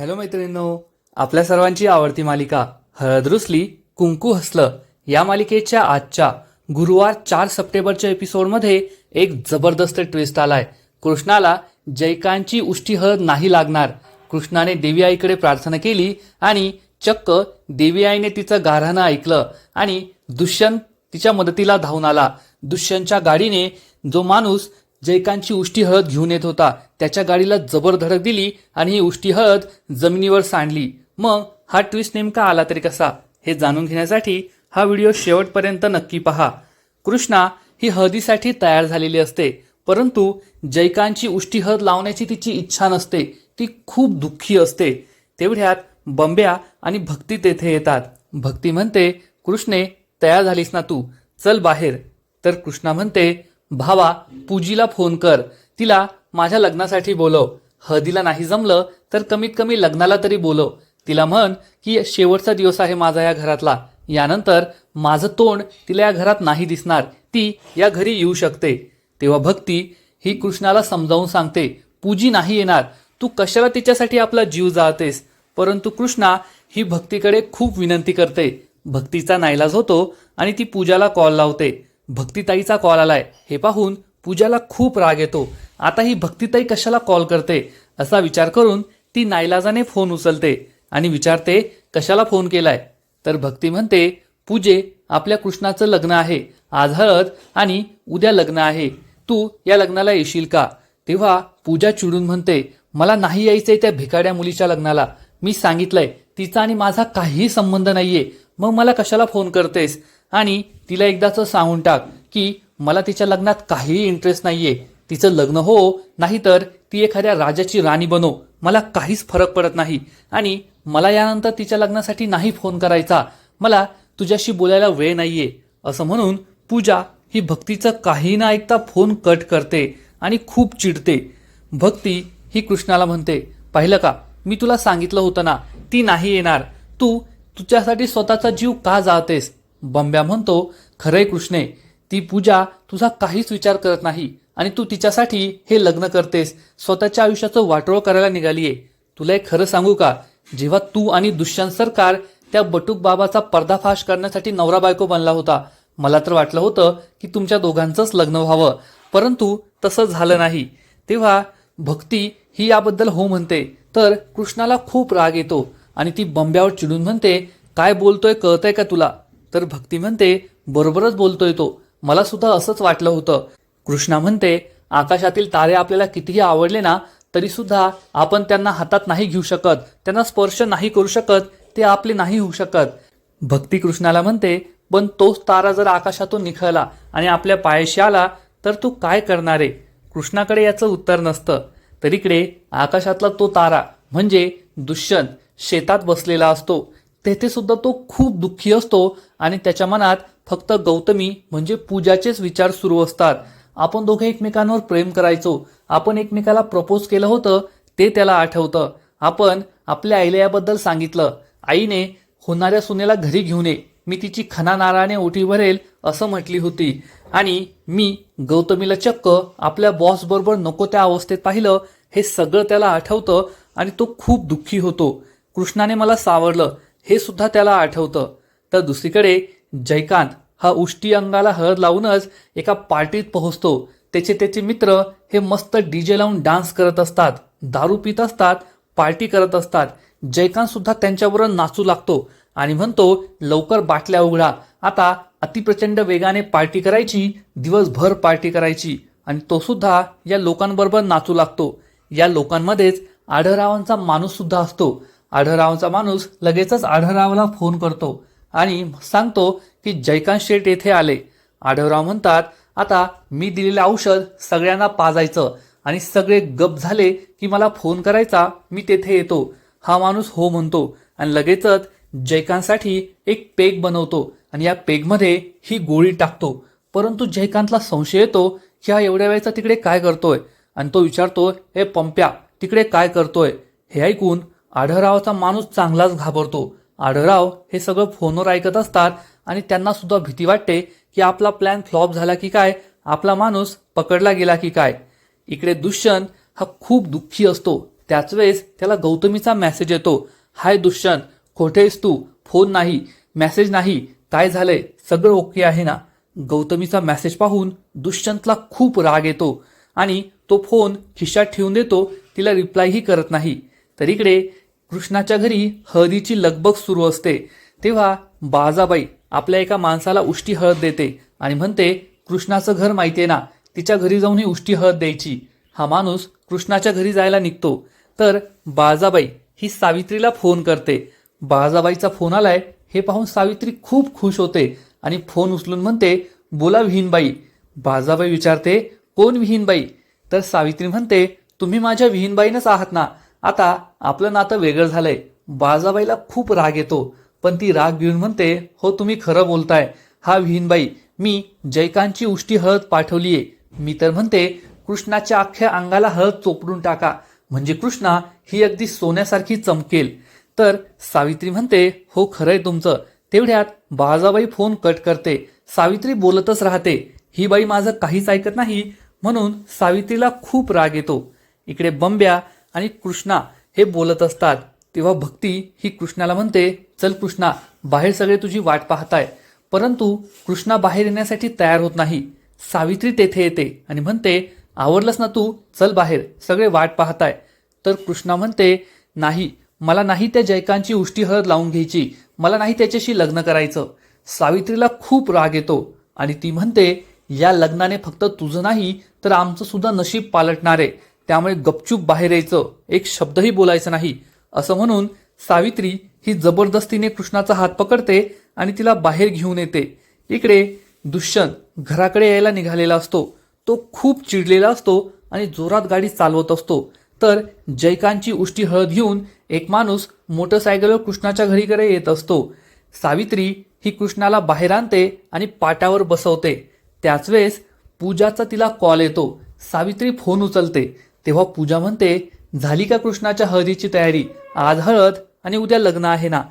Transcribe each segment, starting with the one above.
Hello मैत्रिणींनो आपल्या सर्वांची आवडती मालिका हळद रुसली कुंकू हसलं या मालिकेच्या आजच्या गुरुवार चार सप्टेंबरच्या एपिसोडमध्ये एक जबरदस्त ट्विस्ट आलाय. कृष्णाला जयकांतची उष्टी हळद नाही लागणार. कृष्णाने देवी आईकडे प्रार्थना केली आणि चक्क देवी आईने तिचं गाऱ्हाणं ऐकलं आणि दुष्यंत तिच्या मदतीला धावून आला. दुष्यंतच्या गाडीने जो माणूस जयकांतची उष्टी हळद घेऊन येत होता त्याच्या गाडीला जबर धडक दिली आणि ही उष्टी हळद जमिनीवर सांडली. मग हा ट्विस्ट नेमका आला तरी कसा? हे जाणून घेण्यासाठी हा व्हिडिओ शेवटपर्यंत नक्की पहा. कृष्णा ही हळदीसाठी तयार झालेली असते परंतु जयकांतची उष्टी हळद लावण्याची तिची इच्छा नसते. ती खूप दुःखी असते. तेवढ्यात बंब्या आणि भक्ती तेथे येतात. भक्ती म्हणते कृष्णे तयार झालीस ना तू? चल बाहेर. तर कृष्णा म्हणते भावा पूजीला फोन कर. तिला माझ्या लग्नासाठी बोलव. हळदीला नाही जमलं तर कमीत कमी लग्नाला तरी बोलव. तिला म्हण की शेवटचा दिवस आहे माझा या घरातला. यानंतर माझं तोंड तिला या घरात नाही दिसणार. ती या घरी येऊ शकते. तेव्हा भक्ती ही कृष्णाला समजावून सांगते पूजी नाही येणार. तू कशाला तिच्यासाठी आपला जीव जाळतेस? परंतु कृष्णा ही भक्तीकडे खूप विनंती करते. भक्तीचा नाईलाज होतो आणि ती पूजाला कॉल लावते. भक्तीताईचा कॉल आलाय. हे पाहून पूजाला खूप राग येतो. आता ही भक्तीताई कशाला कॉल करते? असा विचार करून ती नाईलाजाने फोन उचलते आणि विचारते कशाला फोन केलाय? तर भक्ती म्हणते पूजे आपल्या कृष्णाचं लग्न आहे. आज हळद आणि उद्या लग्न आहे. तू या लग्नाला येशील का? तेव्हा पूजा चिडून म्हणते मला नाही यायचंय त्या भिकाड्या मुलीच्या लग्नाला. मी सांगितलंय तिचा आणि माझा काहीही संबंध नाहीये. मग मला कशाला फोन करतेस? आणि तिला एकदाच सांगून टाक की मला तिच्या लग्नात काहीही इंटरेस्ट नाहीये. तिचं लग्न हो नाहीतर ती एखाद्या राजाची राणी बनो. मला काहीच फरक पडत नाही. आणि मला यानंतर तिच्या लग्नासाठी नाही फोन करायचा. मला तुझ्याशी बोलायला वेळ नाहीये. असं म्हणून पूजा ही भक्तीचं काही न ऐकता फोन कट करते आणि खूप चिडते. भक्ती ही कृष्णाला म्हणते पाहिलं का? मी तुला सांगितलं होतं ना ती नाही येणार. तू तुझ्यासाठी स्वतःचा जीव का जाळतेस? बंब्या म्हणतो खरंय कृष्णे ती पूजा तुझा काहीच विचार करत नाही आणि तू तिच्यासाठी हे लग्न करतेस. स्वतःच्या आयुष्याचं वाटोळ करायला निघालीये. तुला एक खरं सांगू का? जेव्हा तू आणि दुष्यंत सरकार त्या बटूक बाबाचा पर्दाफाश करण्यासाठी नवरा बायको बनला होता मला तर वाटलं होतं की तुमच्या दोघांचंच लग्न व्हावं. परंतु तसं झालं नाही. तेव्हा भक्ती ही याबद्दल हो म्हणते तर कृष्णाला खूप राग येतो आणि ती बंब्यावर चिडून म्हणते काय बोलतोय कळतंय का तुला? तर भक्ती म्हणते बरोबरच बोलतोय तो. मला सुद्धा असंच वाटलं होतं. कृष्णा म्हणते आकाशातील तारे आपल्याला कितीही आवडले ना तरी सुद्धा आपण त्यांना हातात नाही घेऊ शकत त्यांना स्पर्श नाही करू शकत ते आपले नाही होऊ शकत. भक्ती कृष्णाला म्हणते पण तोच तारा जर आकाशातून निखळला आणि आपल्या पायाशी आला तर तू काय करणार? आहे कृष्णाकडे याचं उत्तर नसतं. तरीकडे आकाशातला तो तारा म्हणजे दुष्यंत शेतात बसलेला असतो. तेथे सुद्धा तो खूप दुःखी असतो आणि त्याच्या मनात फक्त गौतमी म्हणजे पूजाचेच विचार सुरू असतात. आपण दोघे एकमेकांवर प्रेम करायचो. आपण एकमेकाला प्रपोज केलं होतं ते त्याला आठवतं. आपण आपल्या आईला याबद्दल सांगितलं आईने होणाऱ्या सुनेला घरी घेऊन ये. मी तिची खना नाराने ओटी भरेल असं म्हटली होती. आणि मी गौतमीला चक्क आपल्या बॉस बरोबर नको त्या अवस्थेत पाहिलं. हे सगळं त्याला आठवतं आणि तो खूप दुःखी होतो. कृष्णाने मला सावरलं हे सुद्धा त्याला आठवतं. तर दुसरीकडे जयकांत हा उष्टी अंगाला हळद लावूनच एका पार्टीत पोहोचतो. त्याचे त्याचे मित्र हे मस्त डीजे लावून डान्स करत असतात दारू पित असतात पार्टी करत असतात. जयकांत सुद्धा त्यांच्याबरोबर नाचू लागतो आणि म्हणतो लवकर बाटल्या उघडा. आता अतिप्रचंड वेगाने पार्टी करायची दिवसभर पार्टी करायची. आणि तो सुद्धा या लोकांबरोबर नाचू लागतो. या लोकांमध्येच आढळरावांचा माणूस सुद्धा असतो. आढळरावांचा माणूस लगेचच आढळरावाला फोन करतो आणि सांगतो की जयकांत शेठ येथे आले. आढळराव म्हणतात आता मी दिलेलं औषध सगळ्यांना पाजायचं आणि सगळे गप झाले की मला फोन करायचा मी तेथे येतो. हा माणूस हो म्हणतो आणि लगेचच जयकांतसाठी एक पेग बनवतो आणि या पेगमध्ये ही गोळी टाकतो. परंतु जयकांतला संशय येतो की हा एवढ्या वेळेचा तिकडे काय करतोय? आणि तो विचारतो हे पंप्या तिकडे काय करतोय? हे ऐकून आढळरावचा माणूस चांगलाच घाबरतो. आढळराव हे सगळं फोनवर ऐकत असतात आणि त्यांना सुद्धा भीती वाटते की आपला प्लॅन फ्लॉप झाला की काय आपला माणूस पकडला गेला की काय. इकडे दुष्यंत हा खूप दुःखी असतो. त्याच वेळेस त्याला गौतमीचा मेसेज येतो. हाय दुष्यंत कोठेस तू? फोन नाही मेसेज नाही. काय झालंय? सगळं ओके आहे ना? गौतमीचा मेसेज पाहून दुष्यंतला खूप राग येतो आणि तो फोन खिशात ठेवून देतो. तिला रिप्लायही करत नाही. तर इकडे कृष्णाच्या घरी हळदीची लगबग सुरू असते. तेव्हा बाजाबाई आपल्या एका माणसाला उष्टी हळद देते आणि म्हणते कृष्णाचं घर माहितीये ना तिच्या घरी जाऊन ही उष्टी हळद द्यायची. हा माणूस कृष्णाच्या घरी जायला निघतो. तर बाजाबाई ही सावित्रीला फोन करते. बाजाबाईचा फोन आलाय हे पाहून सावित्री खूप खुश होते आणि फोन उचलून म्हणते बोला विहीनबाई. बाजाबाई विचारते कोण विहीनबाई? तर सावित्री म्हणते तुम्ही माझ्या विहीनबाईनच आहात ना आता आपलं नातं वेगळं झालंय. बाजाबाईला खूप राग येतो. पण ती राग घेऊन म्हणते हो तुम्ही खरं बोलताय. हा विहीनबाई मी जयकांतची उष्टी हळद पाठवलीये. मी तर म्हणते कृष्णाच्या अख्ख्या अंगाला हळद चोपडून टाका. म्हणजे कृष्णा ही अगदी सोन्यासारखी चमकेल. तर सावित्री म्हणते हो खरंय तुमचं. तेवढ्यात बाजाबाई फोन कट करते. सावित्री बोलतच राहते. ही बाई माझं काहीच ऐकत नाही. म्हणून सावित्रीला खूप राग येतो. इकडे बंब्या आणि कृष्णा हे बोलत असतात. तेव्हा भक्ती ही कृष्णाला म्हणते चल कृष्णा बाहेर सगळे तुझी वाट पाहताय. परंतु कृष्णा बाहेर येण्यासाठी तयार होत नाही. सावित्री तेथे येते आणि म्हणते आवडलंस ना तू? चल बाहेर सगळे वाट पाहताय. तर कृष्णा म्हणते नाही मला नाही त्या जयकांची उष्टी हळद लावून घ्यायची. मला नाही त्याच्याशी लग्न करायचं. सावित्रीला खूप राग येतो आणि ती म्हणते या लग्नाने फक्त तुझं नाही तर आमचं सुद्धा नशीब पालटणार. आहे त्यामुळे गपचूप बाहेर यायचं एक शब्दही बोलायचं नाही. असं म्हणून सावित्री ही जबरदस्तीने कृष्णाचा हात पकडते आणि तिला बाहेर घेऊन येते. इकडे दुष्यंत घराकडे यायला निघालेला असतो. तो खूप चिडलेला असतो आणि जोरात गाडी चालवत असतो. तर जयकांतची उष्टी हळद घेऊन एक माणूस मोटरसायकलवर कृष्णाच्या घरीकडे येत असतो. सावित्री ही कृष्णाला बाहेर आणते आणि पाटावर बसवते. त्याच वेळेस पूजाचा तिला कॉल येतो. सावित्री फोन उचलते. तेव्हा पूजा म्हणते झाली का कृष्णाच्या हळदीची तयारी? आज हळद आणि उद्या लग्न आहे ना.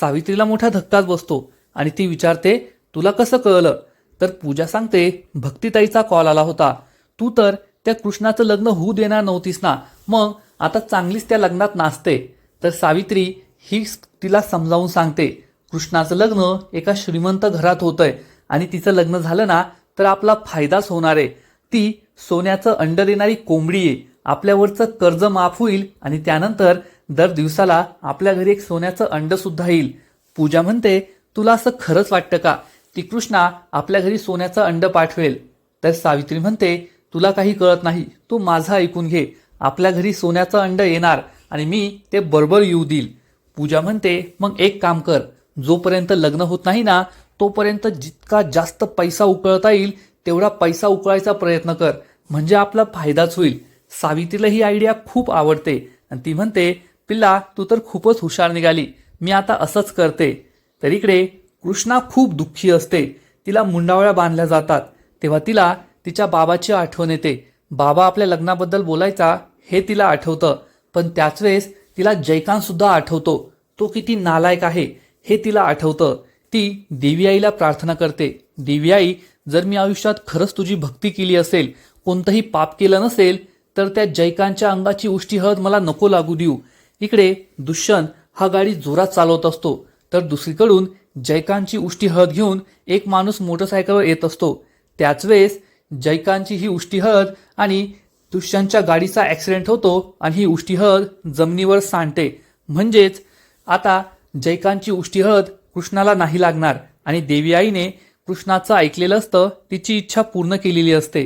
सावित्रीला मोठा धक्काच बसतो आणि ती विचारते तुला कसं कळलं? तर पूजा सांगते भक्तिताईचा कॉल आला होता. तू तर त्या कृष्णाचं लग्न होऊ देणार नव्हतीस ना. मग आता चांगलीच त्या लग्नात नाचते. तर सावित्री ही तिला समजावून सांगते कृष्णाचं लग्न एका श्रीमंत घरात होतंय आणि तिचं लग्न झालं ना तर आपला फायदाच होणार आहे. ती सोन्याचं अंड देणारी कोंबडी आहे. आपल्यावरचं कर्ज माफ होईल आणि त्यानंतर दर दिवसाला आपल्या घरी एक सोन्याचं अंड सुद्धा येईल. पूजा म्हणते तुला असं खरंच वाटतं का ती कृष्णा आपल्या घरी सोन्याचं अंड पाठवेल? तर सावित्री म्हणते तुला काही कळत नाही. तू माझं ऐकून घे. आपल्या घरी सोन्याचं अंड येणार आणि मी ते बरोबर येऊ देईल. पूजा म्हणते मग एक काम कर. जोपर्यंत लग्न होत नाही ना तोपर्यंत जितका जास्त पैसा उकळता येईल तेवढा पैसा उकळायचा प्रयत्न कर. म्हणजे आपला फायदाच होईल. सावित्रीला ही आयडिया खूप आवडते. आणि ती म्हणते पिल्ला तू तर खूपच हुशार निघाली. मी आता असंच करते. तर इकडे कृष्णा खूप दुःखी असते. तिला मुंडावळ्या बांधल्या जातात. तेव्हा तिला तिच्या बाबाची आठवण येते. बाबा आपल्या लग्नाबद्दल बोलायचा हे तिला आठवतं. पण त्याच वेळेस तिला जयकांतसुद्धा आठवतो. तो किती नालायक आहे हे तिला आठवतं. ती देवी आईला प्रार्थना करते. देवी आई जर मी आयुष्यात खरंच तुझी भक्ती केली असेल कोणतंही पाप केलं नसेल तर त्या जयकांतच्या अंगाची उष्टी हळद मला नको लागू देऊ. इकडे दुष्यंत हा गाडी जोरात चालवत असतो. तर दुसरीकडून जयकांतची उष्टी हळद घेऊन एक माणूस मोटरसायकलवर येत असतो. त्याच वेळेस जयकांतची ही उष्टी हळद आणि दुष्यंतच्या गाडीचा ॲक्सिडेंट होतो आणि ही उष्टी हळद जमिनीवर सांडते. म्हणजेच आता जयकांतची उष्टी हळद कृष्णाला नाही लागणार आणि देवी आईने कृष्णाचं ऐकलेलं असतं तिची इच्छा पूर्ण केलेली असते.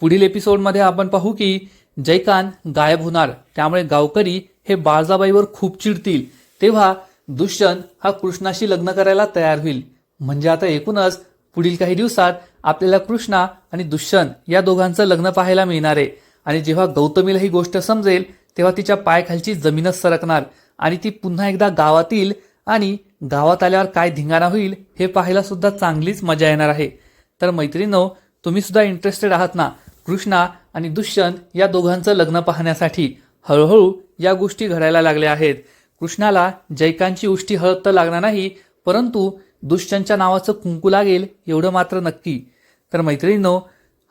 पुढील एपिसोडमध्ये आपण पाहू की जयकांत गायब होणार. त्यामुळे गावकरी हे बाळजाबाईवर खूप चिडतील. तेव्हा दुष्यंत हा कृष्णाशी लग्न करायला तयार होईल. म्हणजे आता एकूणच पुढील काही दिवसात आपल्याला कृष्णा आणि दुष्यंत या दोघांचं लग्न पाहायला मिळणार आहे. आणि जेव्हा गौतमीला ही गोष्ट समजेल तेव्हा तिच्या पायखालची जमीनच सरकणार. आणि ती पुन्हा एकदा गावात येईल आणि गावात आल्यावर काय धिंगाणा होईल हे पाहायला सुद्धा चांगलीच मजा येणार आहे. तर मैत्रिणो तुम्ही सुद्धा इंटरेस्टेड आहात ना? कृष्णा आणि दुष्यंत या दोघांचं लग्न पाहण्यासाठी हळूहळू या गोष्टी घडायला लागल्या आहेत. कृष्णाला जैकांची उष्टी हळद तर लागणार नाही परंतु दुष्यंतच्या नावाचं कुंकू लागेल एवढं मात्र नक्की. तर मैत्रिणींनो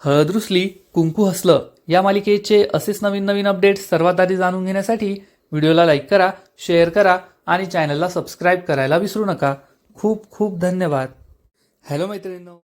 हळद रुसली कुंकू हसलं या मालिकेचे असेच नवीन नवीन अपडेट्स सर्वात आधी जाणून घेण्यासाठी व्हिडिओला लाईक करा शेअर करा आणि चॅनलला सबस्क्राईब करायला विसरू नका. खूप खूप धन्यवाद. हॅलो मैत्रिणींनो.